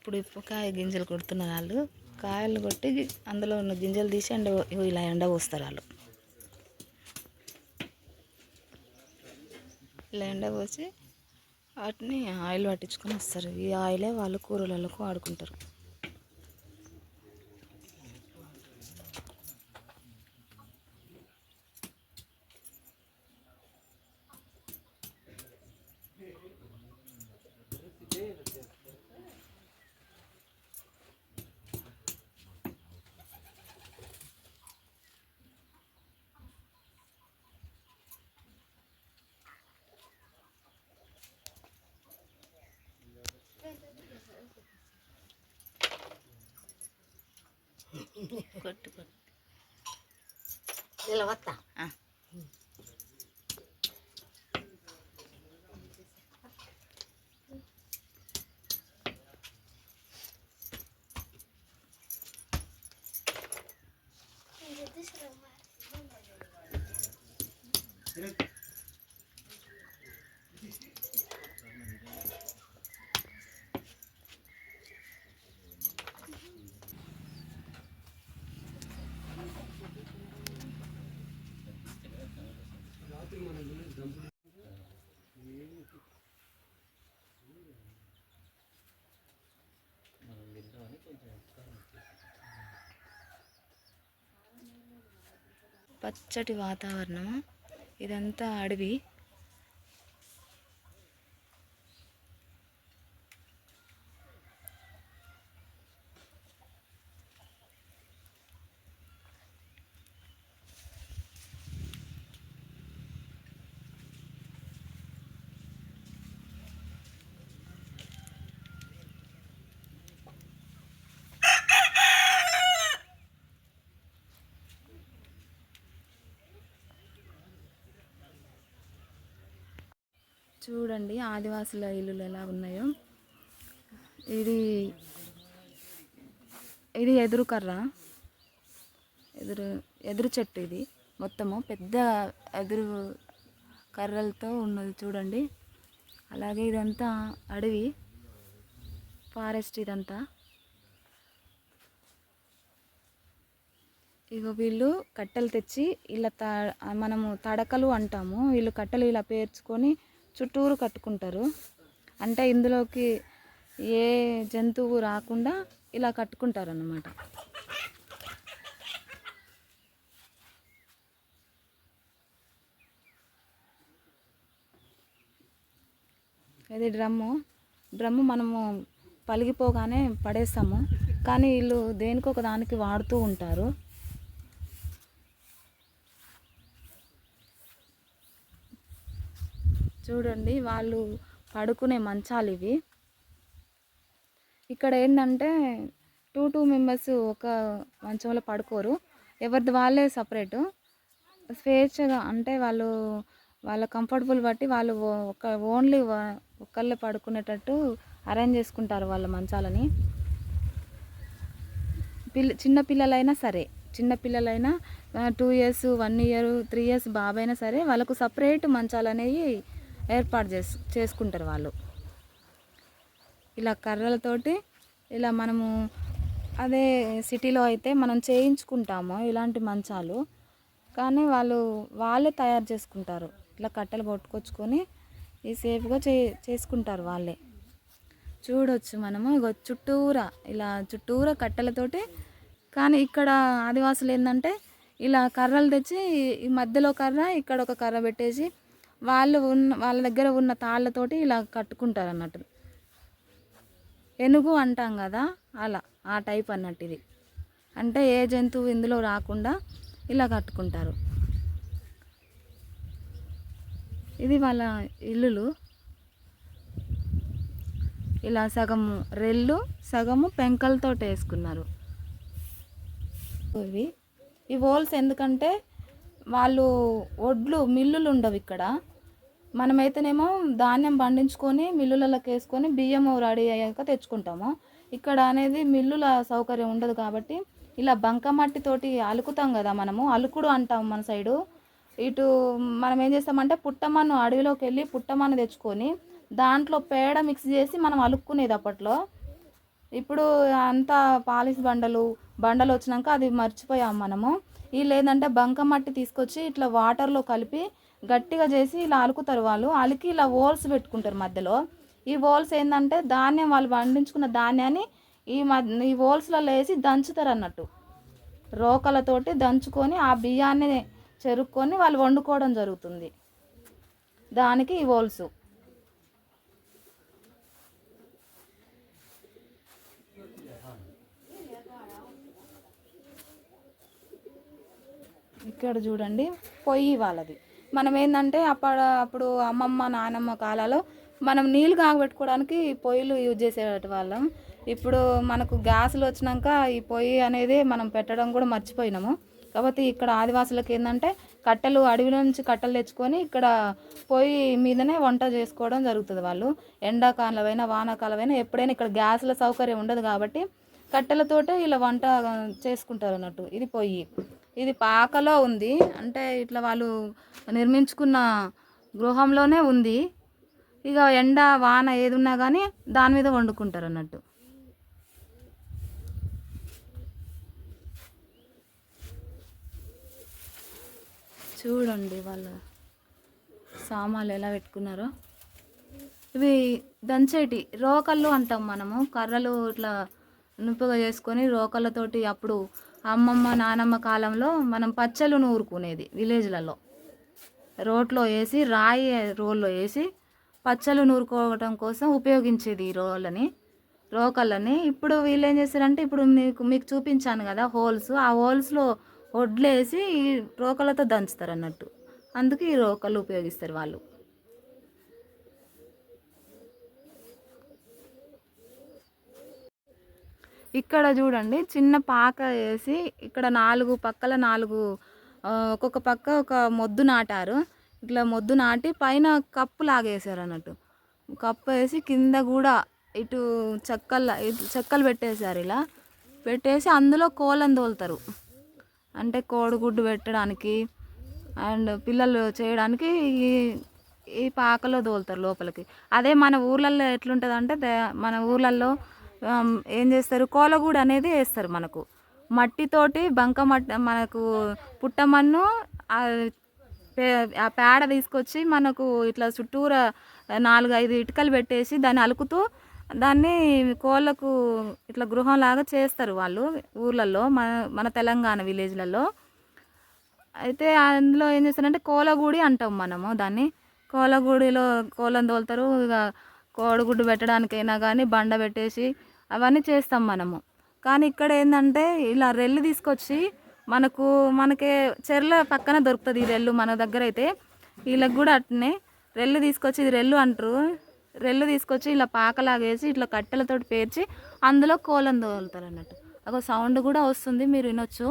ఇప్పుడు ఇప్పుడు కాయ గింజలు కొడుతున్నారు వాళ్ళు కాయలు కొట్టి అందులో ఉన్న గింజలు తీసి ఎండ ఇలా ఎండ పోస్తారు వాళ్ళు. ఇలా ఎండ పోసి వాటిని ఆయిల్ పట్టించుకొని వస్తారు. ఈ ఆయిలే వాళ్ళు కూరలకు వాడుకుంటారు. కొట్టు కొట్టు ఇలా వస్తా ఆ. పచ్చటి వాతావరణం ఇదంతా అడవి. చూడండి ఆదివాసుల ఇల్లులు ఎలా ఉన్నాయో. ఇది ఇది ఎదురు కర్ర. ఎదురు ఎదురు చెట్టు ఇది. మొత్తము పెద్ద ఎదురు కర్రలతో ఉన్నది చూడండి. అలాగే ఇదంతా అడవి. ఫారెస్ట్ ఇదంతా. ఇగో వీళ్ళు కట్టెలు తెచ్చి ఇలా త మనము తడకలు అంటాము. వీళ్ళు కట్టెలు ఇలా పేర్చుకొని చుట్టూరు కట్టుకుంటారు. అంటే ఇందులోకి ఏ జంతువు రాకుండా ఇలా కట్టుకుంటారు అన్నమాట ఇది డ్రమ్ము. డ్రమ్ము మనము పలిగిపోగానే పడేస్తాము. కానీ వీళ్ళు దేనికో ఒక దానికి వాడుతూ ఉంటారు. చూడండి వాళ్ళు పడుకునే మంచాలు ఇవి. ఇక్కడ ఏంటంటే టూ టూ మెంబర్స్ ఒక మంచంలో పడుకోరు. ఎవరిది వాళ్ళే సపరేటు. స్వేచ్ఛగా అంటే వాళ్ళు వాళ్ళ కంఫర్టబుల్ బట్టి వాళ్ళు ఒక ఓన్లీ ఒకళ్ళే పడుకునేటట్టు అరేంజ్ చేసుకుంటారు వాళ్ళ మంచాలని. పిల్ల చిన్న పిల్లలైనా సరే చిన్న పిల్లలైనా two years one year three years బాబైనా సరే వాళ్ళకు సపరేట్ మంచాలు అనేవి ఏర్పాటు చేసు చేసుకుంటారు వాళ్ళు. ఇలా కర్రలతోటి ఇలా మనము అదే సిటీలో అయితే మనం చేయించుకుంటాము ఇలాంటి మంచాలు. కానీ వాళ్ళు వాళ్ళే తయారు చేసుకుంటారు. ఇట్లా కట్టెలు కొట్టుకొచ్చుకొని ఈ సేఫ్గా చే చేసుకుంటారు వాళ్ళే. చూడొచ్చు మనము. ఇక చుట్టూరా ఇలా చుట్టూరా కట్టెలతోటి కానీ ఇక్కడ ఆదివాసులు ఏంటంటే ఇలా కర్రలు తెచ్చి ఈ మధ్యలో కర్ర ఇక్కడ ఒక కర్ర పెట్టేసి వాళ్ళు ఉన్న వాళ్ళ దగ్గర ఉన్న తాళ్ళతోటి ఇలా కట్టుకుంటారు అన్నట్టు ఎనుగు అంటాం కదా అలా ఆ టైప్ అన్నట్టు ఇది. అంటే ఏ జంతువు ఇందులో రాకుండా ఇలా కట్టుకుంటారు. ఇది వాళ్ళ ఇల్లులు. ఇలా సగము రెల్లు సగము పెంకలతో వేసుకున్నారు. ఇవి. ఈ హోల్స్ ఎందుకంటే వాళ్ళు ఒడ్లు మిల్లులు ఉండవు ఇక్కడ. మనమైతేనేమో ధాన్యం పండించుకొని మిల్లులలోకి వేసుకొని బియ్యం రెడీ అయ్యాక తెచ్చుకుంటాము. ఇక్కడ అనేది మిల్లుల సౌకర్యం ఉండదు కాబట్టి ఇలా బంకమట్టితోటి అలుకుతాం కదా మనము అలుకుడు అంటాం మన సైడు. ఇటు మనం ఏం చేస్తామంటే పుట్టమన్ను అడవిలోకి వెళ్ళి పుట్టమన్ను తెచ్చుకొని దాంట్లో పేడ మిక్స్ చేసి మనం అలుక్కునేది అప్పట్లో. ఇప్పుడు అంతా పాలిష్ బండలు బండలు వచ్చినాక అది మర్చిపోయాం మనము. ఈ ఏంటంటే బంకమట్టి తీసుకొచ్చి ఇట్లా వాటర్లో కలిపి గట్టిగా చేసి ఇలా అలుకుతారు వాళ్ళు. అలికి ఇలా హోల్స్ పెట్టుకుంటారు మధ్యలో. ఈ హోల్స్ ఏంటంటే ధాన్యం వాళ్ళు పండించుకున్న ధాన్యాన్ని ఈ మధ్య ఈ హోల్స్లలో వేసి దంచుతారు అన్నట్టు. రోకలతోటి దంచుకొని ఆ బియ్యాన్ని చెరుక్కొని వాళ్ళు వండుకోవడం జరుగుతుంది. దానికి ఈ హోల్స్ ఇక్కడ చూడండి పొయ్యి వాళ్ళది. మనం ఏంటంటే అప్పుడు అప్పుడు అమ్మమ్మ నానమ్మ కాలాలో మనం నీళ్ళు కాగబెట్టుకోవడానికి పొయ్యిలు యూజ్ చేసేటట్టు వాళ్ళం. ఇప్పుడు మనకు గ్యాసులు వచ్చినాక ఈ పొయ్యి అనేది మనం పెట్టడం కూడా మర్చిపోయినాము. కాబట్టి ఇక్కడ ఆదివాసులకు ఏంటంటే కట్టెలు అడవి నుంచి కట్టెలు తెచ్చుకొని ఇక్కడ పొయ్యి మీదనే వంట చేసుకోవడం జరుగుతుంది వాళ్ళు. ఎండాకాలమైనా వానాకాలమైనా ఎప్పుడైనా ఇక్కడ గ్యాసుల సౌకర్యం ఉండదు కాబట్టి కట్టెలతోటే ఇలా వంట చేసుకుంటారు అన్నట్టు. ఇది పొయ్యి. ఇది పాకలో ఉంది. అంటే ఇట్లా వాళ్ళు నిర్మించుకున్న గృహంలోనే ఉంది. ఇక ఎండ వాన ఏది ఉన్నా కానీ దాని మీద వండుకుంటారు అన్నట్టు. చూడండి వాళ్ళు సామాన్లు ఎలా పెట్టుకున్నారో. ఇవి దంచేటి రోకళ్ళు అంటాం మనము. కర్రలు ఇట్లా నుప్పుగా చేసుకొని రోకళ్ళతోటి అప్పుడు అమ్మమ్మ నానమ్మ కాలంలో మనం పచ్చలు నూరుకునేది విలేజ్లలో. రోట్లో వేసి రాయి రోల్లో వేసి పచ్చలు నూరుకోవడం కోసం ఉపయోగించేది ఈ రోళ్ళని రోకళ్ళని. ఇప్పుడు వీళ్ళు ఏం చేస్తారంటే ఇప్పుడు మీకు మీకు చూపించాను కదా హోల్స్. ఆ హోల్స్లో వడ్లేసి ఈ రోకలతో దంచుతారు అన్నట్టు అందుకే ఈ రోకలు ఉపయోగిస్తారు వాళ్ళు. ఇక్కడ చూడండి చిన్న పాక వేసి ఇక్కడ నాలుగు పక్కల నాలుగు ఒక్కొక్క పక్క ఒక మొద్దు నాటారు. ఇట్లా మొద్దు నాటి పైన కప్పు లాగేసారు అన్నట్టు. కప్పు వేసి కింద కూడా ఇటు చెక్కల ఇటు చెక్కలు పెట్టేశారు ఇలా. పెట్టేసి అందులో కోళ్ళని తోలుతారు. అంటే కోడిగుడ్డు పెట్టడానికి అండ్ పిల్లలు చేయడానికి ఈ ఈ పాకలో తోలుతారు లోపలికి. అదే మన ఊర్లలో ఎట్లుంటుంది అంటే మన ఊర్లలో ఏం చేస్తారు? కోలగూడు అనేది వేస్తారు మనకు. మట్టితోటి బంక మట్టి మనకు పుట్టమన్ను ఆ పే- ఆ పేడ తీసుకొచ్చి మనకు ఇట్లా చుట్టూరా నాలుగు ఐదు ఇటుకలు పెట్టేసి దాన్ని అలుకుతూ దాన్ని కోళ్ళకు ఇట్లా గృహంలాగా చేస్తారు వాళ్ళు ఊర్లలో మన మన తెలంగాణ విలేజ్లలో. అయితే అందులో ఏం చేస్తారంటే కోలగూడి అంటాం మనము దాన్ని. కోలగూడిలో కోళ్ళని తోలుతారు ఇక కోడిగుడ్డు పెట్టడానికైనా కానీ బండ పెట్టేసి అవన్నీ చేస్తాం మనము. కానీ ఇక్కడ ఏంటంటే ఇలా రెల్లు తీసుకొచ్చి మనకు మనకి చెర్ల పక్కన దొరుకుతుంది ఈ రెల్లు మన దగ్గర అయితే వీళ్ళకి కూడా అట్నే రెల్లు తీసుకొచ్చి ఇది రెల్లు అంటారు. రెల్లు తీసుకొచ్చి ఇలా పాకలాగేసి ఇట్లా కట్టెలతోటి పేర్చి అందులో కోలం తోలుతారు అన్నట్టు ఒక సౌండ్ కూడా వస్తుంది మీరు వినొచ్చు.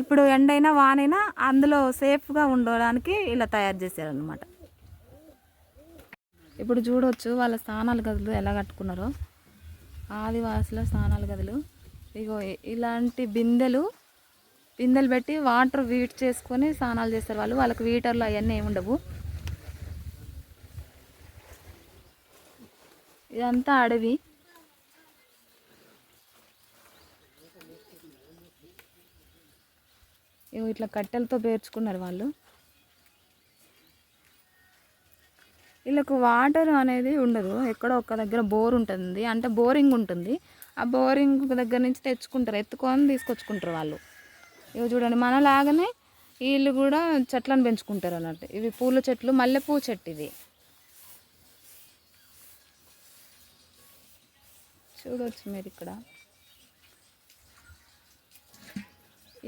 ఇప్పుడు ఎండైనా వానైనా అందులో సేఫ్గా ఉండడానికి ఇలా తయారు చేశారనమాట ఇప్పుడు చూడవచ్చు వాళ్ళ స్నానాల గదులు ఎలా కట్టుకున్నారో. ఆదివాసుల స్నానాల గదులు. ఇగో ఇలాంటి బిందెలు బిందెలు పెట్టి వాటర్ వీట్ చేసుకొని స్నానాలు చేస్తారు వాళ్ళు. వాళ్ళకి వీటర్లు అవన్నీ ఏమి ఉండవు. ఇదంతా అడవి. ఇగో ఇట్లా కట్టెలతో పేర్చుకున్నారు వాళ్ళు. వీళ్ళకు వాటర్ అనేది ఉండదు. ఎక్కడో ఒక దగ్గర బోర్ ఉంటుంది. అంటే బోరింగ్ ఉంటుంది. ఆ బోరింగ్ దగ్గర నుంచి తెచ్చుకుంటారు. ఎత్తుకొని తీసుకొచ్చుకుంటారు వాళ్ళు. ఇవి చూడండి మనలాగానే వీళ్ళు కూడా చెట్లను పెంచుకుంటారు అన్నట్టు. ఇవి పూల చెట్లు మల్లెపూ చెట్టు ఇది. చూడవచ్చు మీరు ఇక్కడ.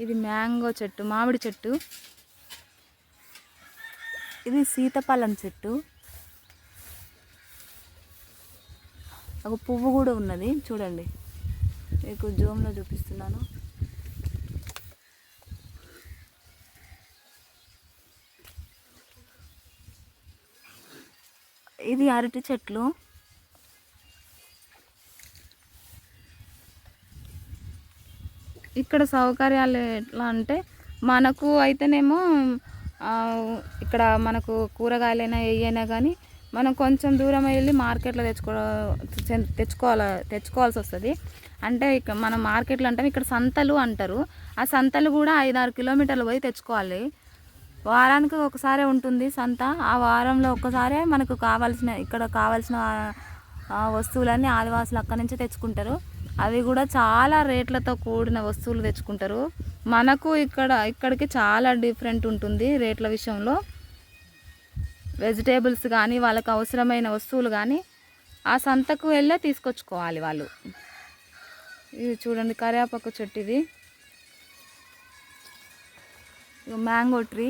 ఇది మ్యాంగో చెట్టు మామిడి చెట్టు. ఇది సీతఫలం చెట్టు. ఒక పువ్వు కూడా ఉన్నది చూడండి. మీకు జూమ్లో చూపిస్తున్నాను. ఇది అరటి చెట్లు. ఇక్కడ సౌకర్యాలు ఎట్లా అంటే మనకు అయితేనేమో ఇక్కడ మనకు కూరగాయలైనా ఏయైనా కానీ మనం కొంచెం దూరం వెళ్ళి మార్కెట్లో తెచ్చుకో తెచ్చుకోవాలి తెచ్చుకోవాల్సి వస్తుంది. అంటే ఇక్కడ మనం మార్కెట్లో అంటే ఇక్కడ సంతలు అంటారు. ఆ సంతలు కూడా ఐదారు కిలోమీటర్లు పోయి తెచ్చుకోవాలి. వారానికి ఒకసారే ఉంటుంది సంత. ఆ వారంలో ఒక్కసారే మనకు కావాల్సిన ఇక్కడ కావాల్సిన వస్తువులన్నీ ఆదివాసులు అక్కడి నుంచి తెచ్చుకుంటారు. అవి కూడా చాలా రేట్లతో కూడిన వస్తువులు తెచ్చుకుంటారు. మనకు ఇక్కడ ఇక్కడికి చాలా డిఫరెంట్ ఉంటుంది రేట్ల విషయంలో. వెజిటేబుల్స్ కానీ వాళ్ళకి అవసరమైన వస్తువులు కానీ ఆ సంతకు వెళ్ళే తీసుకొచ్చుకోవాలి వాళ్ళు. ఇది చూడండి కరివేపాకు చెట్టు ఇది. Mango tree.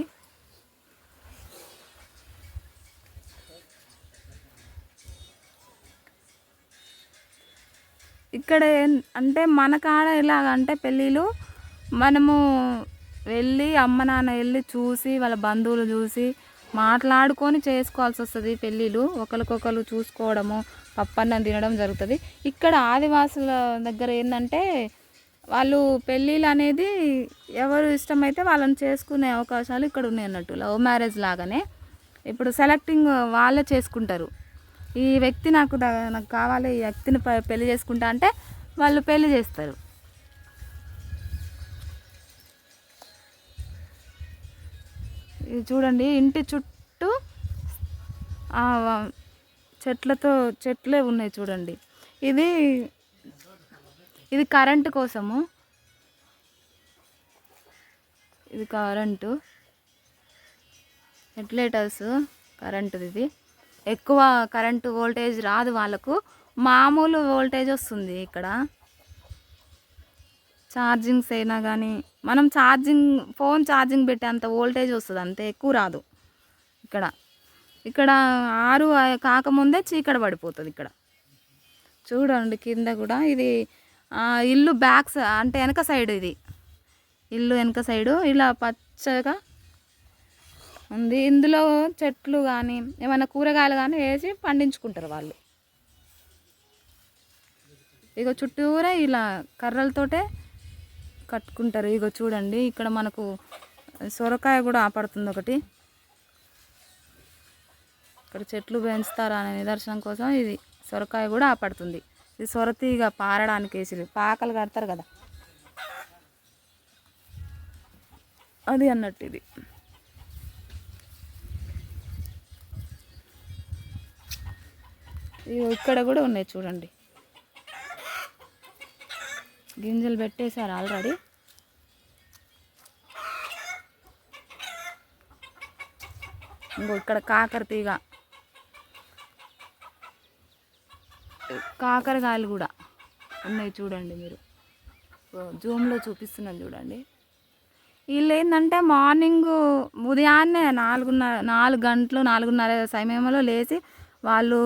ఇక్కడ ఏం- అంటే మన కాడ ఎలాగంటే పెళ్ళిళ్ళు మనము వెళ్ళి అమ్మ నాన్న వెళ్ళి చూసి వాళ్ళ బంధువులు చూసి మాట్లాడుకొని చేసుకోవాల్సి వస్తుంది పెళ్ళిళ్ళు. ఒకరికొకరు చూసుకోవడము పప్పన్నం తినడం జరుగుతుంది. ఇక్కడ ఆదివాసుల దగ్గర ఏంటంటే వాళ్ళు పెళ్ళిళ్ళు అనేది ఎవరు ఇష్టమైతే వాళ్ళని చేసుకునే అవకాశాలు ఇక్కడ ఉన్నాయి అన్నట్టు. లవ్ మ్యారేజ్ లాగానే. ఇప్పుడు సెలెక్టింగ్ వాళ్ళే చేసుకుంటారు. ఈ వ్యక్తి నాకు నాకు కావాలి ఈ వ్యక్తిని పెళ్ళి చేసుకుంటా అంటే వాళ్ళు పెళ్ళి చేస్తారు. ఇది చూడండి ఇంటి చుట్టూ చెట్లతో చెట్లే ఉన్నాయి చూడండి. ఇది ఇది కరెంటు కోసము. ఇది కరెంటు. వెంటిలేటర్స్ కరెంటుది ఇది. ఎక్కువ కరెంటు వోల్టేజ్ రాదు వాళ్ళకు. మామూలు వోల్టేజ్ వస్తుంది ఇక్కడ. ఛార్జింగ్స్ అయినా కానీ మనం ఛార్జింగ్ ఫోన్ ఛార్జింగ్ పెట్టే అంత వోల్టేజ్ వస్తుంది అంతే ఎక్కువ రాదు. ఇక్కడ ఇక్కడ ఆరు కాకముందే చీకడ పడిపోతుంది ఇక్కడ. చూడండి కింద కూడా ఇది ఇల్లు బ్యాక్స్ అంటే వెనక సైడ్ ఇది. ఇల్లు వెనక సైడు ఇలా పచ్చగా ఉంది. ఇందులో చెట్లు కానీ ఏమైనా కూరగాయలు కానీ వేసి పండించుకుంటారు వాళ్ళు. ఇక చుట్టూరా ఇలా కర్రలతోటే కట్టుకుంటారు. ఇగో చూడండి ఇక్కడ మనకు సొరకాయ కూడా ఆపడుతుంది ఒకటి. ఇక్కడ చెట్లు పెంచుతారా అనే నిదర్శనం కోసం ఇది సొరకాయ కూడా ఆపడుతుంది. ఇది సొరతీగ పారడానికి వేసి పాకలు కడతారు కదా. అది అన్నట్టు ఇది. ఇక్కడ కూడా ఉన్నాయి చూడండి. గింజలు పెట్టేశారు ఆల్రెడీ. ఇంకో ఇక్కడ కాకర తీగ. కాకరకాయలు కూడా ఉన్నాయి చూడండి మీరు. జూమ్లో చూపిస్తున్నాను చూడండి. వీళ్ళు ఏంటంటే మార్నింగ్ ఉదయాన్నే నాలుగున్నర నాలుగు గంటలు నాలుగున్నర సమయంలో లేచి వాళ్ళు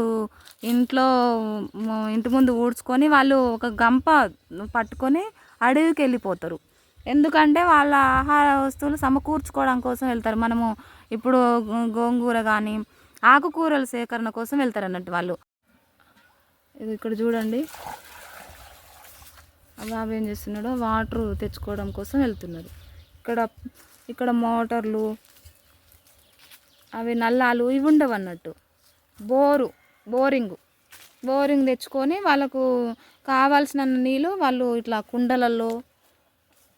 ఇంట్లో ఇంటి ముందు ఊడ్చుకొని వాళ్ళు ఒక గంప పట్టుకొని అడవికి వెళ్ళిపోతారు. ఎందుకంటే వాళ్ళ ఆహార వస్తువులు సమకూర్చుకోవడం కోసం వెళ్తారు. మనము ఇప్పుడు గోంగూర కానీ ఆకుకూరల సేకరణ కోసం వెళ్తారు అన్నట్టు వాళ్ళు. ఇది ఇక్కడ చూడండి. బాబు ఏం చేస్తున్నాడో వాటర్ తెచ్చుకోవడం కోసం వెళ్తున్నారు. ఇక్కడ ఇక్కడ మోటార్లు అవి నల్లాలు ఇవి ఉండవు అన్నట్టు బోరు బోరింగ్. బోరింగ్ తెచ్చుకొని వాళ్ళకు కావాల్సిన నీళ్ళు వాళ్ళు ఇట్లా కుండలలో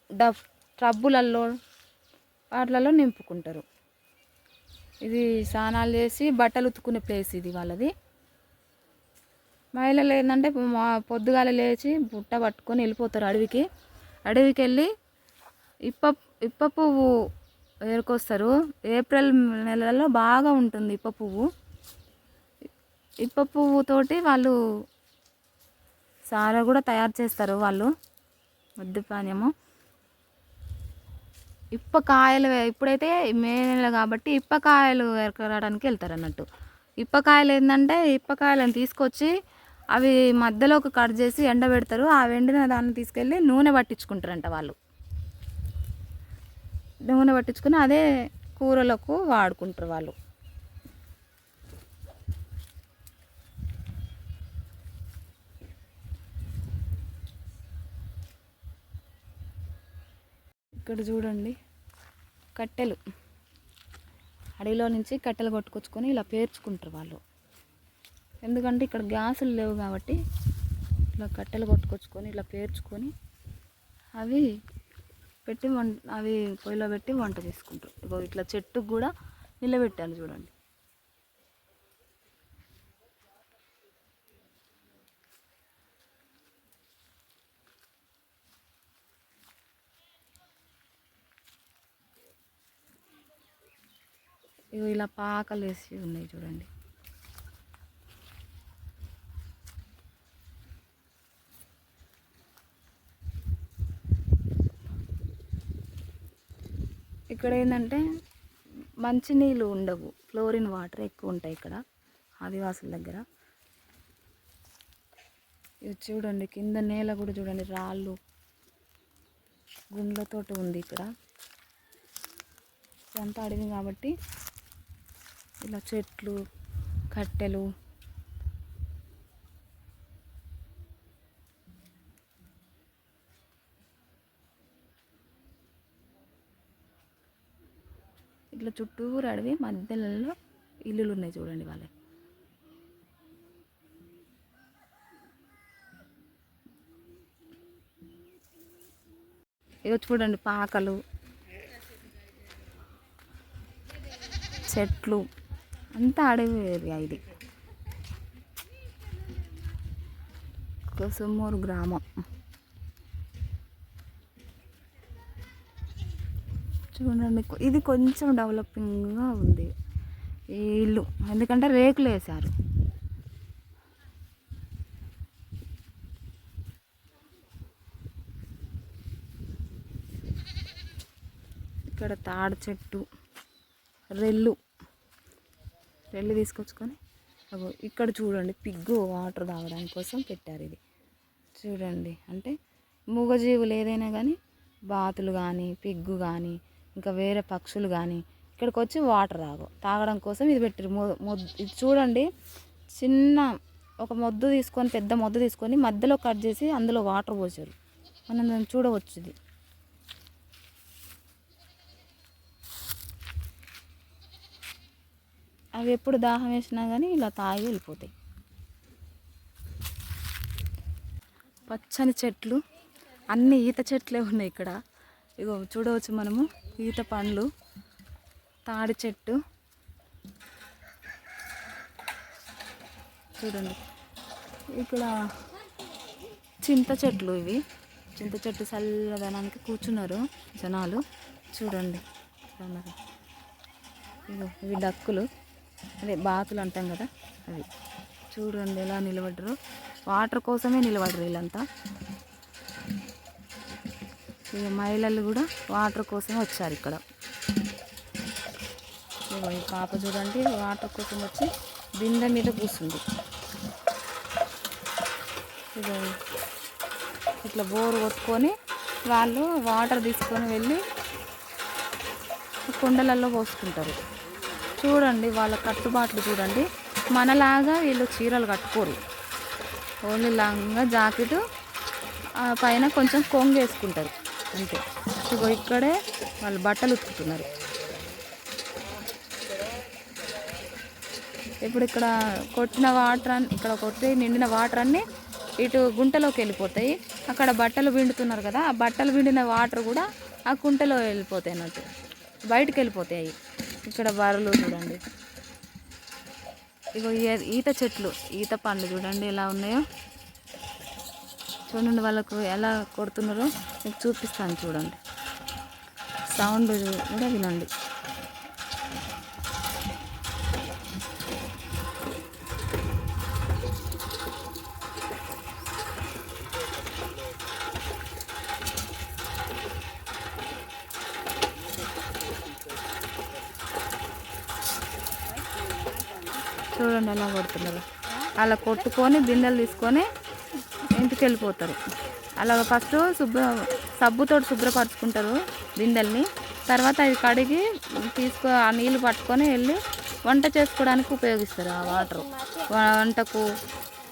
డబ్ ట్రబ్బులలో వాటిలలో నింపుకుంటారు. ఇది స్నానాలు చేసి బట్టలు ఉతుకునే ప్లేస్ ఇది వాళ్ళది. మహిళలు ఏంటంటే మా పొద్దుగాల లేచి బుట్ట పట్టుకొని వెళ్ళిపోతారు అడవికి. అడవికి వెళ్ళి ఇప్ప ఇప్ప పువ్వు ఏరుకొస్తారు ఏప్రిల్ నెలలో బాగా ఉంటుంది ఇప్ప పువ్వు. ఇప్ప పువ్వుతోటి వాళ్ళు సారా కూడా తయారు చేస్తారు వాళ్ళు. మద్యపానీయము ఇప్పకాయలు ఇప్పుడైతే మే నెల కాబట్టి ఇప్పకాయలు ఎరకడానికి వెళ్తారు అన్నట్టు. ఇప్పకాయలు ఏంటంటే ఇప్పకాయలను తీసుకొచ్చి అవి మధ్యలోకి కట్ చేసి ఎండబెడతారు ఆ ఎండిన దాన్ని తీసుకెళ్ళి నూనె పట్టించుకుంటారంట వాళ్ళు. నూనె పట్టించుకుని అదే కూరలకు వాడుకుంటారు వాళ్ళు. ఇక్కడ చూడండి. కట్టెలు. అడవిలో నుంచి కట్టెలు కొట్టుకొచ్చుకొని ఇలా పేర్చుకుంటారు వాళ్ళు. ఎందుకంటే ఇక్కడ గ్యాసులు లేవు కాబట్టి ఇలా కట్టెలు కొట్టుకొచ్చుకొని ఇలా పేర్చుకొని అవి పెట్టి వంట అవి పొయ్యిలో పెట్టి వంట చేసుకుంటారు. ఇట్లా చెట్టుకు కూడా నిలబెట్టాలి చూడండి. ఇలా పాకలు వేసి ఉన్నాయి చూడండి. ఇక్కడ ఏంటంటే మంచినీళ్ళు ఉండవు. క్లోరిన్ వాటర్ ఎక్కువ ఉంటాయి ఇక్కడ ఆదివాసుల దగ్గర. ఇది చూడండి కింద నేల కూడా చూడండి రాళ్ళు గుండ్లతోటి ఉంది ఇక్కడ. ఇదంతా అడవి కాబట్టి ఇలా చెట్లు కట్టెలు. ఇట్లా చుట్టూరు అడవి మధ్యలో ఇల్లులు ఉన్నాయి చూడండి వాళ్ళ. ఇక చూడండి పాకలు చెట్లు. అంతా అడవి ఏరియా ఇది. కొసమూరు గ్రామం. చూడండి ఇది కొంచెం డెవలపింగ్గా ఉంది. ఈ ఇల్లు ఎందుకంటే రేకులు వేశారు. ఇక్కడ తాడి చెట్టు రెల్లు. వెళ్ళి తీసుకొచ్చుకొని అగో ఇక్కడ చూడండి పిగ్గు వాటర్ తాగడానికి కోసం పెట్టారు ఇది. చూడండి అంటే మూగజీవులు ఏదైనా కానీ బాతులు కానీ పిగ్గు కానీ ఇంకా వేరే పక్షులు కానీ ఇక్కడికి వచ్చి వాటర్ తాగు తాగడం కోసం ఇది పెట్టారు. మొ- మొద్దు ఇది చూడండి చిన్న ఒక మొద్దు తీసుకొని పెద్ద మొద్దు తీసుకొని మధ్యలో కట్ చేసి అందులో వాటర్ పోసారు. మనం చూడవచ్చు ఇది. అవి ఎప్పుడు దాహం వేసినా కానీ ఇలా తాగి వెళ్ళిపోతాయి. పచ్చని చెట్లు అన్ని ఈత చెట్లే ఉన్నాయి ఇక్కడ. ఇగో చూడవచ్చు మనము ఈత పండ్లు తాడి చెట్టు. చూడండి. ఇక్కడ చింత చెట్లు ఇవి. చింత చెట్టు చల్లదనానికి కూర్చున్నారు జనాలు. చూడండి. ఇగో ఇవి డక్కులు. అదే బాతులు అంటాం కదా అవి. చూడండి ఎలా నిలబడ్డరు. వాటర్ కోసమే నిలబడరు వీళ్ళంతా. ఇక మహిళలు కూడా వాటర్ కోసమే వచ్చారు ఇక్కడ. ఈ పాప చూడండి వాటర్ కోసం వచ్చి బిందె మీద కూర్చుంది. ఇగో ఇట్లా బోరు కొట్టుకొని వాళ్ళు వాటర్ తీసుకొని వెళ్ళి కుండలలో పోసుకుంటారు. చూడండి వాళ్ళ కట్టుబాట్లు చూడండి. మనలాగా వీళ్ళు చీరలు కట్టుకోరు. ఓన్లీ లంగా జాకెట్ ఆ పైన కొంచెం కొంగు వేసుకుంటారు. అంతే. ఇగో ఇక్కడే వాళ్ళు బట్టలు ఉతుకుతున్నారు. ఇప్పుడు ఇక్కడ కొట్టిన వాటర్ అన్ని ఇక్కడ కొట్టి నిండిన వాటర్ అన్నీ ఇటు గుంటలోకి వెళ్ళిపోతాయి. అక్కడ బట్టలు పిండుతున్నారు కదా ఆ బట్టలు పిండిన వాటర్ కూడా ఆ కుంటలో వెళ్ళిపోతాయి అన్నట్టు. బయటకు వెళ్ళిపోతాయి ఇక్కడ బర్రెలు చూడండి. ఇగో ఈ- ఈత చెట్లు ఈత పండ్లు చూడండి ఎలా ఉన్నాయో. చూడండి వాళ్ళకు ఎలా కొడుతున్నారో మీకు చూపిస్తాను చూడండి. సౌండ్ కూడా వినండి. చూడండి ఎలా కొడుతున్నారు? అలా కొట్టుకొని బిందెలు తీసుకొని ఇంటికి వెళ్ళిపోతారు. అలా ఫస్ట్ శుభ్ర సబ్బుతో శుభ్రపరచుకుంటారు బిందెల్ని తర్వాత అవి కడిగి తీసుకో ఆ నీళ్ళు పట్టుకొని వెళ్ళి వంట చేసుకోవడానికి ఉపయోగిస్తారు ఆ వాటర్. వంటకు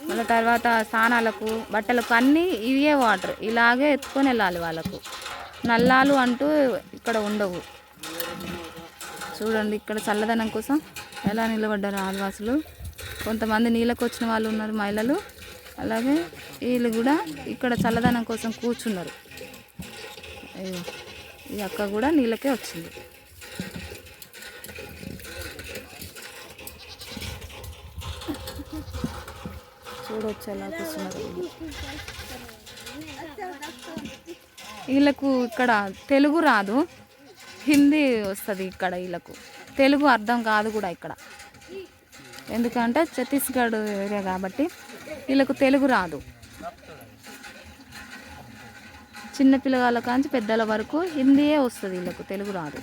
మళ్ళీ తర్వాత స్నానాలకు బట్టలకు అన్నీ ఇవే వాటర్. ఇలాగే ఎత్తుకొని వెళ్ళాలి వాళ్ళకు. నల్లాలు అంటూ ఇక్కడ ఉండవు. చూడండి ఇక్కడ చల్లదనం కోసం ఎలా నిలబడ్డారు ఆదివాసులు కొంతమంది నీళ్ళకు వచ్చిన వాళ్ళు ఉన్నారు మహిళలు. అలాగే వీళ్ళు కూడా ఇక్కడ చల్లదనం కోసం కూర్చున్నారు. ఈ అక్క కూడా నీళ్ళకే వచ్చింది. చూడొచ్చు ఎలా కూర్చున్నారు వీళ్ళకు ఇక్కడ తెలుగు రాదు. హిందీ వస్తుంది ఇక్కడ వీళ్ళకు. తెలుగు అర్థం కాదు కూడా ఇక్కడ. ఎందుకంటే ఛత్తీస్గఢ్ ఏరియా కాబట్టి వీళ్ళకు తెలుగు రాదు. చిన్న పిల్లగాళ్ళ కాంచి పెద్దల వరకు హిందీయే వస్తుంది వీళ్ళకు తెలుగు రాదు.